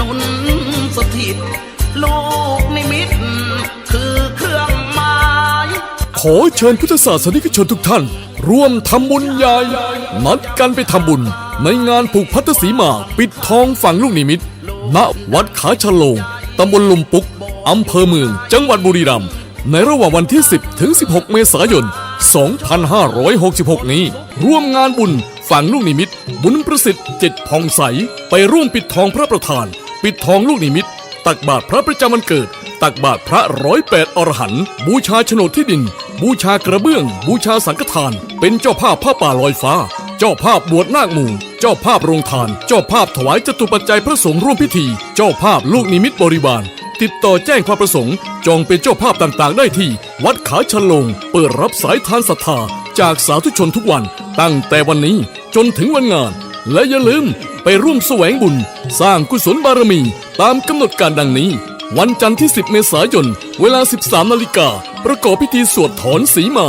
นุนสถิต ลูกนิมิต คือเครื่องหมายขอเชิญพุทธศาสนิกชนทุกท่าน ร่วมทำบุญใหญ่ นัดกันไปทำบุญ ในงานผูกพัทสีมา ปิดทองฝั่งลูกนิมิต ณ วัดขาชะโลงตำบลลุมปุกอำเภอเมือง จังหวัดบุรีรัมย์ในระหว่างวันที่ 10 ถึง 16 เมษายน 2566 นี้ ร่วมงานบุญฝั่งลูกนิมิต บุญประสิทธิ์เจ็ดพองใส ไปร่วมปิดทองพระประธาน ปิดทองลูกนิมิต ตักบาตรพระประจำวันเกิด ตักบาตรพระร้อยแปดอรหันต์บูชาโฉนดที่ดิน บูชากระเบื้อง บูชาสังฆทาน เป็นเจ้าภาพผ้าป่าลอยฟ้า เจ้าภาพบวชนาคหมู่ เจ้าภาพโรงทาน เจ้าภาพถวายจตุปัจจัยพระสงฆ์ร่วมพิธี เจ้าภาพลูกนิมิตบริบาล ติดต่อแจ้งความประสงค์ จองเป็นเจ้าภาพต่างๆ ได้ที่ วัดขาชะโลง เปิดรับสายทานศรัทธาจากสาธุชนทุกวัน ตั้งแต่วันนี้จนถึงวันงาน และอย่าลืมไปร่วมแสวงบุญ สร้างกุศลบารมี ตามกำหนดการดังนี้ วันจันทร์ที่ 10 เมษายน เวลา 13 นาฬิกา ประกอบพิธีสวดถอนสีมา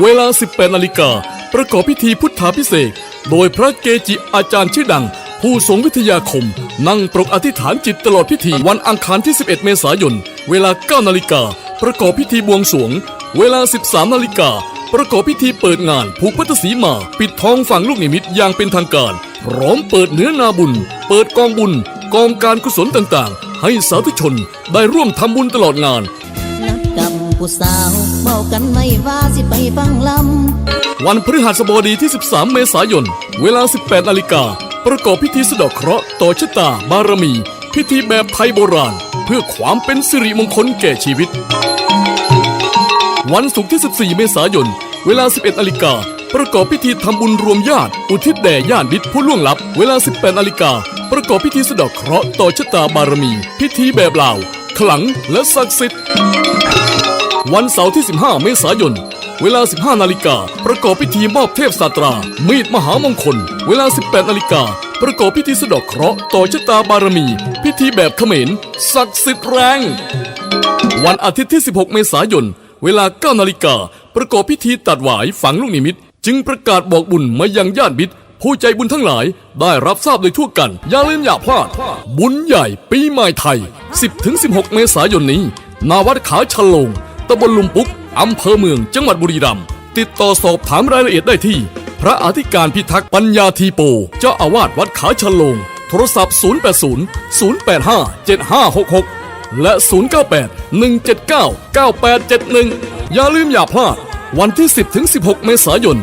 เวลา 18 นาฬิกา ประกอบพิธีพุทธาพิเศษโดยพระเกจิอาจารย์ชื่อดัง ผู้ทรงวิทยาคม นั่งปรกอธิษฐานจิตตลอดพิธีวันอังคารที่ 11 เมษายน เวลา 9 นาฬิกา ประกอบพิธีบวงสวง เวลา 13 นาฬิกา ประกอบพิธีเปิดงานผูกพัทธสีมา ปิดทองฝังลูกนิมิตอย่างเป็นทางการ พร้อมเปิดเนื้อนาบุญ เปิดกองบุญกองการกุศลต่างๆ ให้สาธุชนได้ร่วมทำบุญตลอดงาน นัดกับผู้สาวเมากันไม่ว่าสิไปฟังลวันพฤหัสบดีที่ 13 เมษายน เวลา 18นาฬิกา ประกอบพิธีสะเดอกเคราะห์ต่อชะตาบารมี พิธีแบบไทยโบราณ เพื่อความเป็นสิริมงคลแก่ชีวิต วันศุกร์ที่ 14 เมษายน เวลา 11นาฬิกา ประกอบพิธีทำบุญรวมญาติ อุทิศแด่ญาติมิตรผู้ล่วงลับ เวลา 18นาฬิกา ประกอบพิธีสะเดอกเคราะห์ต่อชะตาบารมี พิธีแบบลาว ขลังและศักดิ์สิทธิ์ วันเสาร์ที่ 15 เมษายน เวลา 15นาฬิกา ประกอบพิธีมอบเทพสาตรา มีดมหามงคล เวลา 18นาฬิกา ประกอบพิธีสะเดอกเคราะห์ต่อชะตาบารมี พิธีแบบเขมรศักดิ์สิทธิ์แรง วันอาทิตย์ที่ 16 เมษายน เวลา9นาฬิกาประกอบพิธีตัดหวายฝังลูกนิมิต จึงประกาศบอกบุญมายังญาติมิตร ผู้ใจบุญทั้งหลายได้รับทราบโดยทั่วกัน อย่าลืมอย่าพลาด บุญใหญ่ปีใหม่ไทย 10-16 เมษายนนี้ นาวัดขาชลงตำบลลุมปุกอำเภอเมืองจังหวัดบุรีรัมย์ติดต่อสอบถามรายละเอียดได้ที่ พระอธิการพิทักษ์ปัญญาทีโป เจ้าอาวาสวัดขาชลงโทรศัพท์ 080 085 7566 และ 098 179 9871 อย่าลืมอย่าพลาด วันที่ 10ถึง16 เมษายน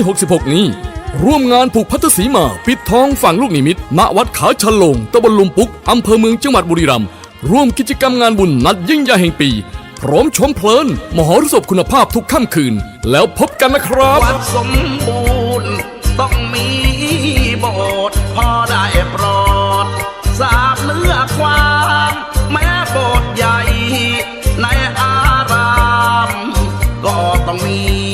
2566 นี้ ร่วมงานผูกพัทธสีมา ปิดทองฝั่งลูกนิมิตณวัดขาชะลงตำบลลุมปุกอำเภอเมืองจังหวัดบุรีรัมย์ร่วมกิจกรรมงานบุญนัดยิ่งใหญ่แห่งปีพร้อมชมเพลิน มหรสพคุณภาพทุกค่ำคืน แล้วพบกันนะครับ วัดสมบูรณ์ต้องมี ก็ต้องมี